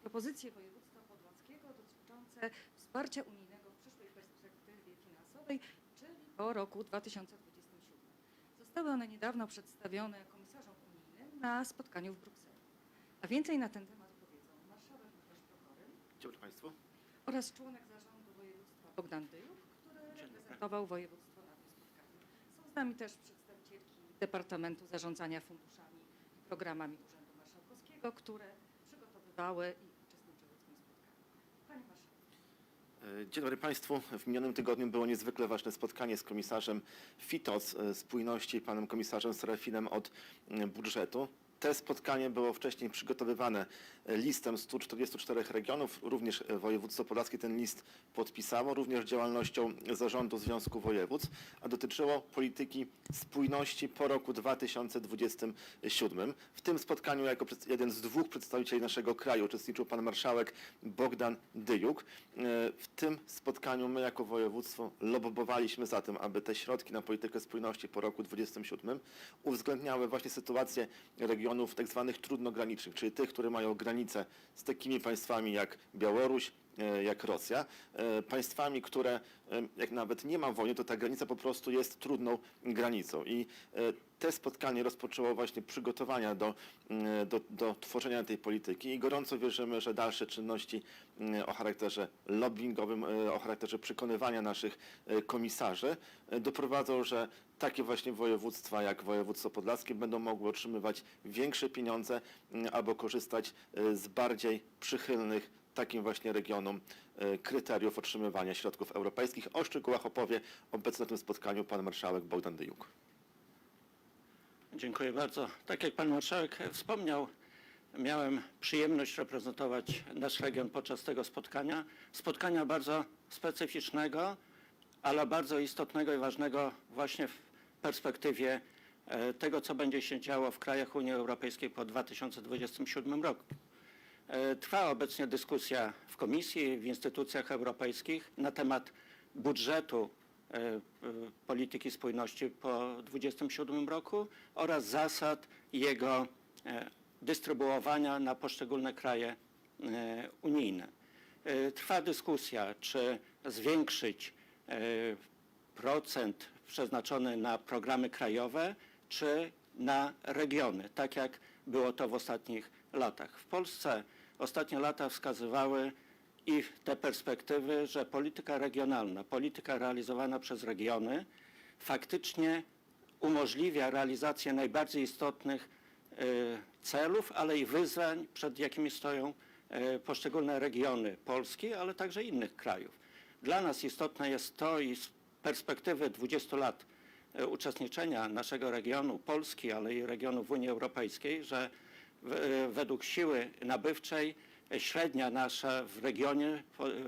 propozycje województwa podlaskiego dotyczące wsparcia unijnego w przyszłej perspektywie finansowej, czyli po roku 2027. Zostały one niedawno przedstawione komisarzom unijnym na spotkaniu w Brukseli. A więcej na ten temat powiedzą marszałek Łukasz Prochory Dzień dobry Państwu. oraz członek zarządu województwa Bogdan Dyjuk, który reprezentował województwo na tym spotkaniu. Są z nami też przedstawicielki Departamentu Zarządzania Funduszami i Programami Urzędu Marszałkowskiego, które przygotowywały i uczestniczyły w tym spotkaniu. Pani Marszałek. E, Dzień dobry Państwu. W minionym tygodniu było niezwykle ważne spotkanie z komisarzem FITOS e, spójności, panem komisarzem Serafinem od budżetu. Te spotkanie było wcześniej przygotowywane listem 144 regionów, również e, województwo podlaskie ten list podpisało, również działalnością zarządu Związku Województw, a dotyczyło polityki spójności po roku 2027. W tym spotkaniu jako jeden z dwóch przedstawicieli naszego kraju uczestniczył pan marszałek Bogdan Dyjuk. E, W tym spotkaniu my jako województwo lobbowaliśmy za tym, aby te środki na politykę spójności po roku 2027 uwzględniały właśnie sytuację regionów tak zwanych trudnogranicznych, czyli tych, które mają granice z takimi państwami jak Białoruś, jak Rosja, e, państwami, które e, jak nawet nie ma wojny, to ta granica po prostu jest trudną granicą. I e, te spotkanie rozpoczęło właśnie przygotowania do, do, do tworzenia tej polityki i gorąco wierzymy, że dalsze czynności o charakterze lobbyingowym, e, o charakterze przekonywania naszych e, komisarzy e, doprowadzą, że takie właśnie województwa jak województwo podlaskie będą mogły otrzymywać większe pieniądze albo korzystać e, z bardziej przychylnych takim właśnie regionom e, kryteriów otrzymywania środków europejskich. O szczegółach opowie obecny na tym spotkaniu pan marszałek Bogdan Dyjuk. Dziękuję bardzo. Tak jak pan marszałek wspomniał, miałem przyjemność reprezentować nasz region podczas tego spotkania. Spotkania bardzo specyficznego, ale bardzo istotnego i ważnego właśnie w perspektywie e, tego, co będzie się działo w krajach Unii Europejskiej po 2027 roku. E, Trwa obecnie dyskusja w Komisji, w instytucjach europejskich na temat budżetu e, e, polityki spójności po 2027 roku oraz zasad jego dystrybuowania na poszczególne kraje unijne. Trwa dyskusja, czy zwiększyć procent przeznaczony na programy krajowe, czy na regiony, tak jak było to w ostatnich latach. W Polsce ostatnie lata wskazywały i te perspektywy, że polityka regionalna, polityka realizowana przez regiony faktycznie umożliwia realizację najbardziej istotnych e, celów, ale i wyzwań, przed jakimi stoją e, poszczególne regiony Polski, ale także innych krajów. Dla nas istotne jest to i z perspektywy 20 lat e, uczestniczenia naszego regionu Polski, ale i regionu w Unii Europejskiej, że według siły nabywczej e, średnia nasza w regionie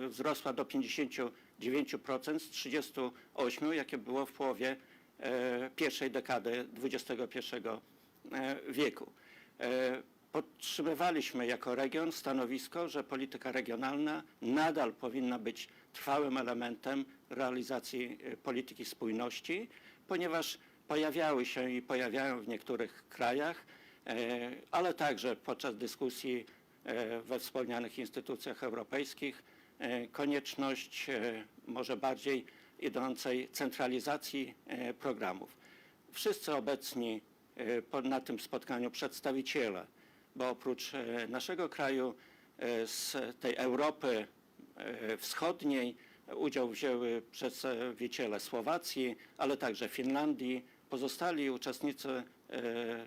e, wzrosła do 59% z 38, jakie było w połowie e, pierwszej dekady XXI wieku. Podtrzymywaliśmy jako region stanowisko, że polityka regionalna nadal powinna być trwałym elementem realizacji polityki spójności, ponieważ pojawiały się i pojawiają w niektórych krajach, ale także podczas dyskusji e, we wspomnianych instytucjach europejskich e, konieczność e, może bardziej idącej centralizacji e, programów. Wszyscy obecni e, na tym spotkaniu przedstawiciele, bo oprócz e, naszego kraju e, z tej Europy e, Wschodniej udział wzięły przedstawiciele Słowacji, ale także Finlandii. Pozostali uczestnicy, e, e,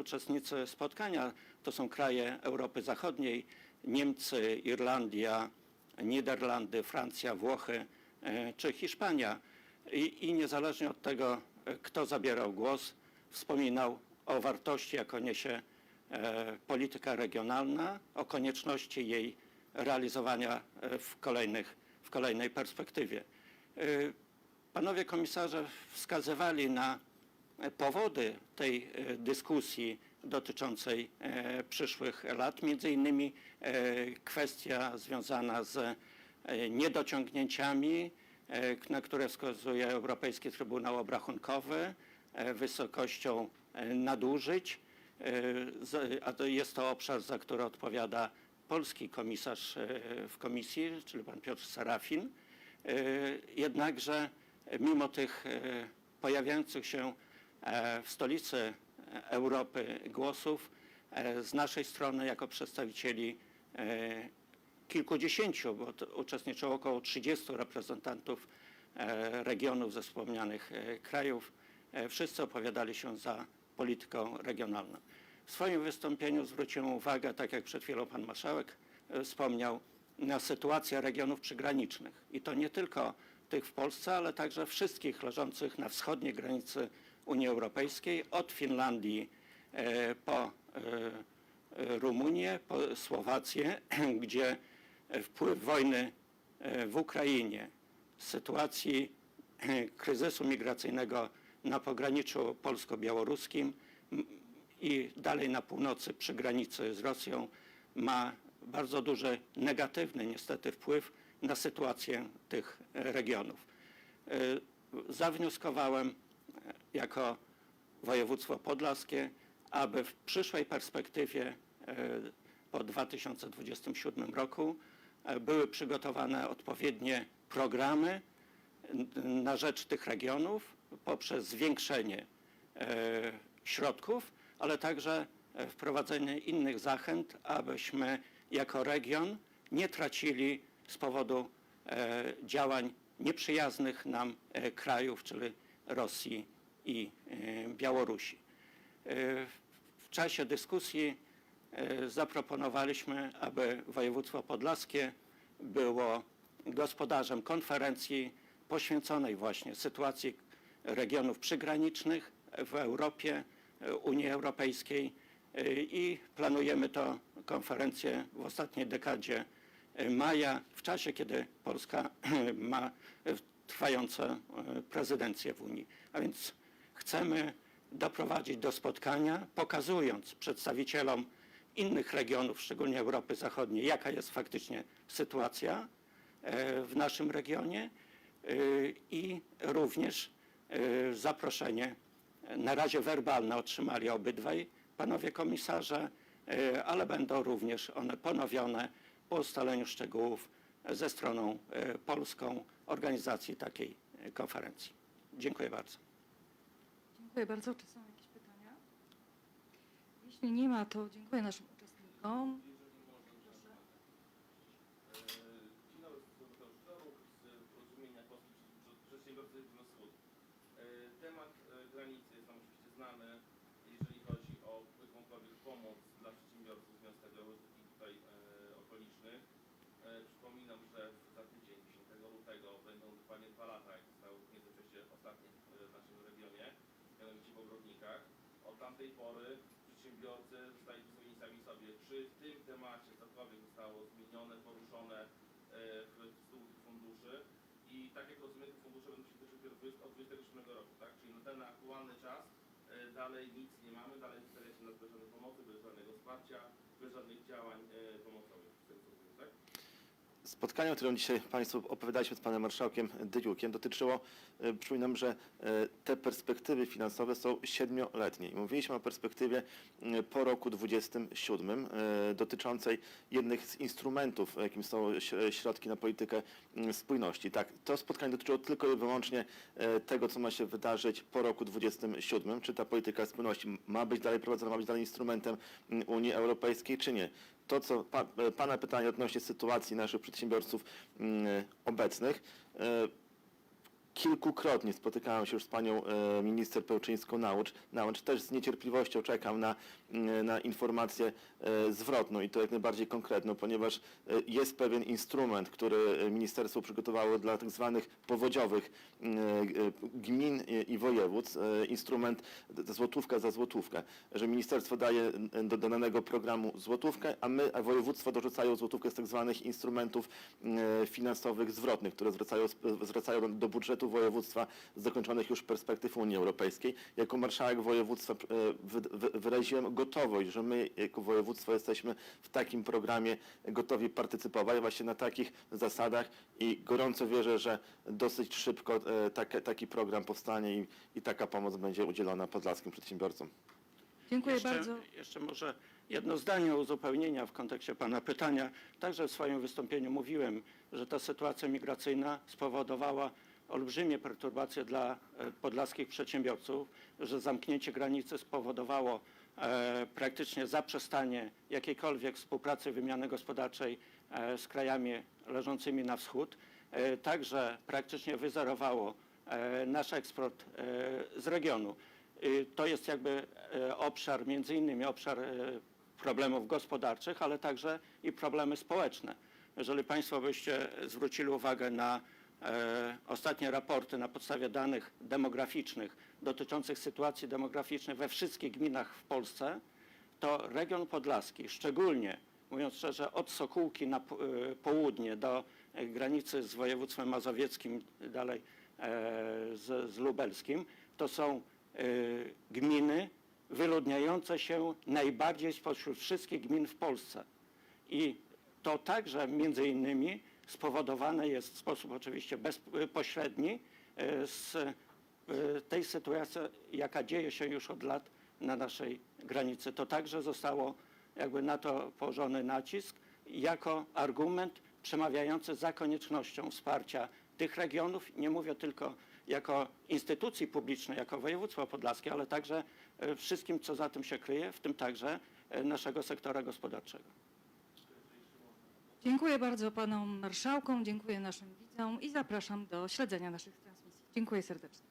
uczestnicy spotkania to są kraje Europy Zachodniej, Niemcy, Irlandia, Niderlandy, Francja, Włochy e, czy Hiszpania. I, I niezależnie od tego, e, kto zabierał głos, wspominał o wartości, jaką niesie e, polityka regionalna, o konieczności jej realizowania w, kolejnych, w kolejnej perspektywie. Panowie komisarze wskazywali na powody tej e, dyskusji dotyczącej e, przyszłych lat, między innymi e, kwestia związana z niedociągnięciami, na które wskazuje Europejski Trybunał Obrachunkowy, wysokością nadużyć, jest to obszar, za który odpowiada polski komisarz w komisji, czyli pan Piotr Sarafin. E, Jednakże mimo tych pojawiających się w stolicy Europy głosów, e, z naszej strony jako przedstawicieli e, kilkudziesięciu, bo uczestniczyło około 30 reprezentantów e, regionów ze wspomnianych e, krajów, e, wszyscy opowiadali się za polityką regionalną. W swoim wystąpieniu zwróciłem uwagę, tak jak przed chwilą pan marszałek e, wspomniał, na sytuację regionów przygranicznych. I to nie tylko tych w Polsce, ale także wszystkich leżących na wschodniej granicy Unii Europejskiej, od Finlandii e, po e, e, Rumunię, po Słowację, gdzie wpływ wojny w Ukrainie, sytuacji kryzysu migracyjnego na pograniczu polsko-białoruskim i dalej na północy przy granicy z Rosją ma bardzo duży negatywny niestety wpływ na sytuację tych e, regionów. E, Zawnioskowałem e, jako województwo podlaskie, aby w przyszłej perspektywie po 2027 roku były przygotowane odpowiednie programy na rzecz tych regionów poprzez zwiększenie środków, ale także wprowadzenie innych zachęt, abyśmy jako region nie tracili z powodu e, działań nieprzyjaznych nam e, krajów, czyli Rosji i e, Białorusi. W czasie dyskusji zaproponowaliśmy, aby województwo podlaskie było gospodarzem konferencji poświęconej właśnie sytuacji regionów przygranicznych w Europie, Unii Europejskiej i planujemy to konferencję w ostatniej dekadzie maja, w czasie, kiedy Polska ma e, trwające e, prezydencję w Unii. A więc chcemy doprowadzić do spotkania, pokazując przedstawicielom innych regionów, szczególnie Europy Zachodniej, jaka jest faktycznie sytuacja e, w naszym regionie e, i również e, zaproszenie, e, na razie werbalne otrzymali obydwaj panowie komisarze, e, ale będą również one ponowione po ustaleniu szczegółów ze stroną e, polską organizacji takiej e, konferencji. Dziękuję bardzo. Dziękuję bardzo. Czy są jakieś pytania? Jeśli nie ma, to dziękuję naszym uczestnikom. Temat granicy jest nam oczywiście znany, jeżeli chodzi o jakąkolwiek pomoc dla przedsiębiorców z miasta Białystok i tutaj e, okolicznych. E, Przypominam, że za tydzień, 10 lutego, będą dokładnie dwa lata, jak zostało w międzyczasie ostatnie e, w naszym regionie, mianowicie w Ogrodnikach. Od tamtej pory przedsiębiorcy zostali wysłani sami sobie, czy w tym temacie cokolwiek zostało zmienione, poruszone e, w tych funduszy i tak jak rozumiem, te fundusze będą się 20 od 27 roku, tak? Czyli na ten aktualny czas e, dalej nic nie mamy, dalej zostajecie nas bez żadnej pomocy, bez żadnego wsparcia, bez żadnych działań e, pomocowych. Z tego co rozumiem, tak? Spotkanie, o którym dzisiaj Państwu opowiadaliśmy z Panem Marszałkiem Dydziukiem, dotyczyło, e, przypominam, że e, te perspektywy finansowe są siedmioletnie. I mówiliśmy o perspektywie e, po roku 27 e, dotyczącej jednych z instrumentów, jakim są środki na politykę spójności. Tak, to spotkanie dotyczyło tylko i wyłącznie tego, co ma się wydarzyć po roku 27. Czy ta polityka spójności ma być dalej prowadzona, ma być dalej instrumentem Unii Europejskiej, czy nie to, co pa, e, Pana pytanie odnośnie sytuacji naszych przedsiębiorców mm, obecnych. Kilkukrotnie spotykałem się już z panią e, minister Pełczyńską-Naucz. Naucz też z niecierpliwością czekam na, na informację e, zwrotną i to jak najbardziej konkretną, ponieważ e, jest pewien instrument, który ministerstwo przygotowało dla tak zwanych powodziowych gmin i- województw. Instrument złotówka za złotówkę, że ministerstwo daje do, danego programu złotówkę, a my, a województwo dorzucają złotówkę z tak zwanych instrumentów finansowych zwrotnych, które zwracają, zwracają do budżetu województwa z zakończonych już perspektyw Unii Europejskiej. Jako marszałek województwa e, wy- wy- wyraziłem gotowość, że my jako województwo jesteśmy w takim programie gotowi partycypować właśnie na takich zasadach i gorąco wierzę, że dosyć szybko e, taki program powstanie i, i taka pomoc będzie udzielona podlaskim przedsiębiorcom. Dziękuję jeszcze, bardzo. Jeszcze może jedno zdanie uzupełnienia w kontekście Pana pytania. Także w swoim wystąpieniu mówiłem, że ta sytuacja migracyjna spowodowała olbrzymie perturbacje dla e, podlaskich przedsiębiorców, że zamknięcie granicy spowodowało e, praktycznie zaprzestanie jakiejkolwiek współpracy, wymiany gospodarczej e, z krajami leżącymi na wschód. Także praktycznie wyzerowało nasz eksport z regionu. To jest jakby obszar, między innymi obszar problemów gospodarczych, ale także i problemy społeczne. Jeżeli Państwo byście zwrócili uwagę na ostatnie raporty na podstawie danych demograficznych dotyczących sytuacji demograficznej we wszystkich gminach w Polsce, to region podlaski, szczególnie mówiąc szczerze, od Sokółki na e, południe do e, granicy z województwem mazowieckim, dalej e, z, z lubelskim, to są e, gminy wyludniające się najbardziej spośród wszystkich gmin w Polsce. I to także między innymi spowodowane jest w sposób oczywiście bezpośredni e, z e, tej sytuacji, jaka dzieje się już od lat na naszej granicy. To także zostało jakby na to położony nacisk jako argument przemawiający za koniecznością wsparcia tych regionów. Nie mówię tylko jako instytucji publicznej, jako województwo podlaskie, ale także e, wszystkim, co za tym się kryje, w tym także naszego sektora gospodarczego. Dziękuję bardzo panom marszałkom, dziękuję naszym widzom i zapraszam do śledzenia naszych transmisji. Dziękuję serdecznie.